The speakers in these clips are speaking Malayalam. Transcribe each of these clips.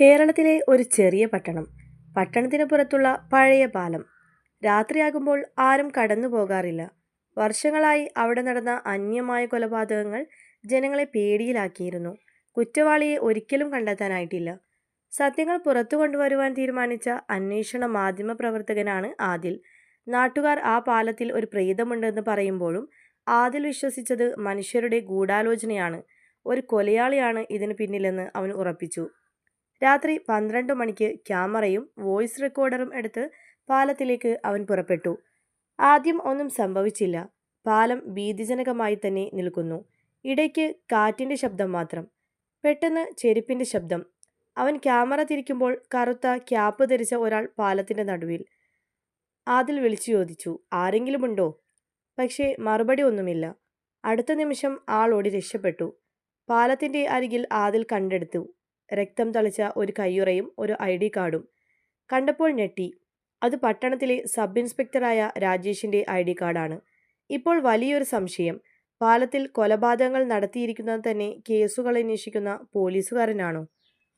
കേരളത്തിലെ ഒരു ചെറിയ പട്ടണം. പട്ടണത്തിന് പുറത്തുള്ള പഴയ പാലം. രാത്രിയാകുമ്പോൾ ആരും കടന്നു പോകാറില്ല. വർഷങ്ങളായി അവിടെ നടന്ന അന്യമായ കൊലപാതകങ്ങൾ ജനങ്ങളെ പേടിയിലാക്കിയിരുന്നു. കുറ്റവാളിയെ ഒരിക്കലും കണ്ടെത്താനായിട്ടില്ല. സത്യങ്ങൾ പുറത്തു കൊണ്ടുവരുവാൻ തീരുമാനിച്ച അന്വേഷണ മാധ്യമ പ്രവർത്തകനാണ് ആദിൽ. നാട്ടുകാർ ആ പാലത്തിൽ ഒരു പ്രേതമുണ്ടെന്ന് പറയുമ്പോഴും ആദിൽ വിശ്വസിച്ചത് മനുഷ്യരുടെ ഗൂഢാലോചനയാണ്. ഒരു കൊലയാളിയാണ് ഇതിന് പിന്നിലെന്ന് അവൻ ഉറപ്പിച്ചു. രാത്രി പന്ത്രണ്ട് മണിക്ക് ക്യാമറയും വോയിസ് റെക്കോർഡറും എടുത്ത് പാലത്തിലേക്ക് അവൻ പുറപ്പെട്ടു. ആദ്യം ഒന്നും സംഭവിച്ചില്ല. പാലം ഭീതിജനകമായി തന്നെ നിൽക്കുന്നു. ഇടയ്ക്ക് കാറ്റിന്റെ ശബ്ദം മാത്രം. പെട്ടെന്ന് ചെരുപ്പിന്റെ ശബ്ദം. അവൻ ക്യാമറ തിരിക്കുമ്പോൾ കറുത്ത ക്യാപ്പ് ധരിച്ച ഒരാൾ പാലത്തിന്റെ നടുവിൽ. ആദിൽ വിളിച്ചു ചോദിച്ചു ആരെങ്കിലും ഉണ്ടോ? പക്ഷേ മറുപടി ഒന്നുമില്ല. അടുത്ത നിമിഷം ആൾ ഓടി രക്ഷപ്പെട്ടു. പാലത്തിന്റെ അരികിൽ ആദിൽ കണ്ടെടുത്തു. രക്തം തളിച്ച ഒരു കയ്യുറയും ഒരു ഐ ഡി കാർഡും. കണ്ടപ്പോൾ ഞെട്ടി. അത് പട്ടണത്തിലെ സബ് ഇൻസ്പെക്ടറായ രാജേഷിന്റെ ഐ ഡി കാർഡാണ്. ഇപ്പോൾ വലിയൊരു സംശയം. പാലത്തിൽ കൊലപാതകങ്ങൾ നടത്തിയിരിക്കുന്നത് തന്നെ കേസുകൾ അന്വേഷിക്കുന്ന പോലീസുകാരനാണോ?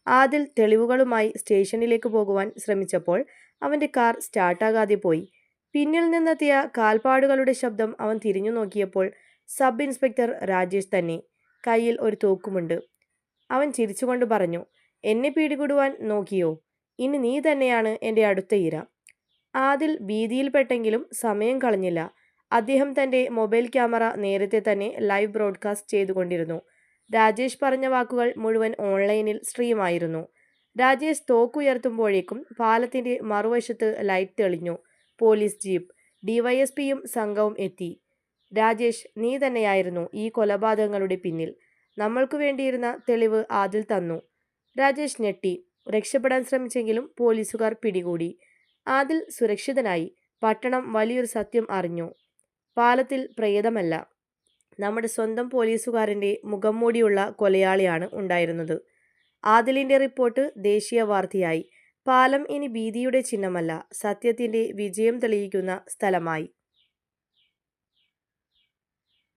ആദിൽ തെളിവുകളുമായി സ്റ്റേഷനിലേക്ക് പോകുവാൻ ശ്രമിച്ചപ്പോൾ അവന്റെ കാർ സ്റ്റാർട്ടാകാതെ പോയി. പിന്നിൽ നിന്നെത്തിയ കാൽപ്പാടുകളുടെ ശബ്ദം അവൻ തിരിഞ്ഞു നോക്കിയപ്പോൾ സബ് ഇൻസ്പെക്ടർ രാജേഷ് തന്നെ. കയ്യിൽ ഒരു തോക്കുമുണ്ട്. അവൻ ചിരിച്ചുകൊണ്ട് പറഞ്ഞു എന്നെ പിടികൂടുവാൻ നോക്കിയോ? ഇനി നീ തന്നെയാണ് എന്റെ അടുത്ത ഇര. ആദിൽ ഭീതിയിൽപ്പെട്ടെങ്കിലും സമയം കളഞ്ഞില്ല. അദ്ദേഹം തന്റെ മൊബൈൽ ക്യാമറ നേരത്തെ തന്നെ ലൈവ് ബ്രോഡ്കാസ്റ്റ് ചെയ്തുകൊണ്ടിരുന്നു. രാജേഷ് പറഞ്ഞ വാക്കുകൾ മുഴുവൻ ഓൺലൈനിൽ സ്ട്രീമായിരുന്നു. രാജേഷ് തോക്കുയർത്തുമ്പോഴേക്കും പാലത്തിന്റെ മറുവശത്ത് ലൈറ്റ് തെളിഞ്ഞു. പോലീസ് ജീപ്പ് ഡിവൈഎസ്പിയും സംഘവും എത്തി. രാജേഷ് നീ തന്നെയായിരുന്നു ഈ കൊലപാതകങ്ങളുടെ പിന്നിൽ. നമ്മൾക്കു വേണ്ടിയിരുന്ന തെളിവ് ആദിൽ തന്നു. രാജേഷ് ഞെട്ടി. രക്ഷപ്പെടാൻ ശ്രമിച്ചെങ്കിലും പോലീസുകാർ പിടികൂടി. ആദിൽ സുരക്ഷിതനായി പട്ടണം വലിയൊരു സത്യം അറിഞ്ഞു. പാലത്തിൽ പ്രേതമല്ല. നമ്മുടെ സ്വന്തം പോലീസുകാരന്റെ മുഖം മൂടിയുള്ള കൊലയാളിയാണ് ഉണ്ടായിരുന്നത്. ആദിലിന്റെ റിപ്പോർട്ട് ദേശീയ വാർത്തയായി പാലം ഇനി ഭീതിയുടെ ചിഹ്നമല്ല സത്യത്തിന്റെ വിജയം തെളിയിക്കുന്ന സ്ഥലമായി.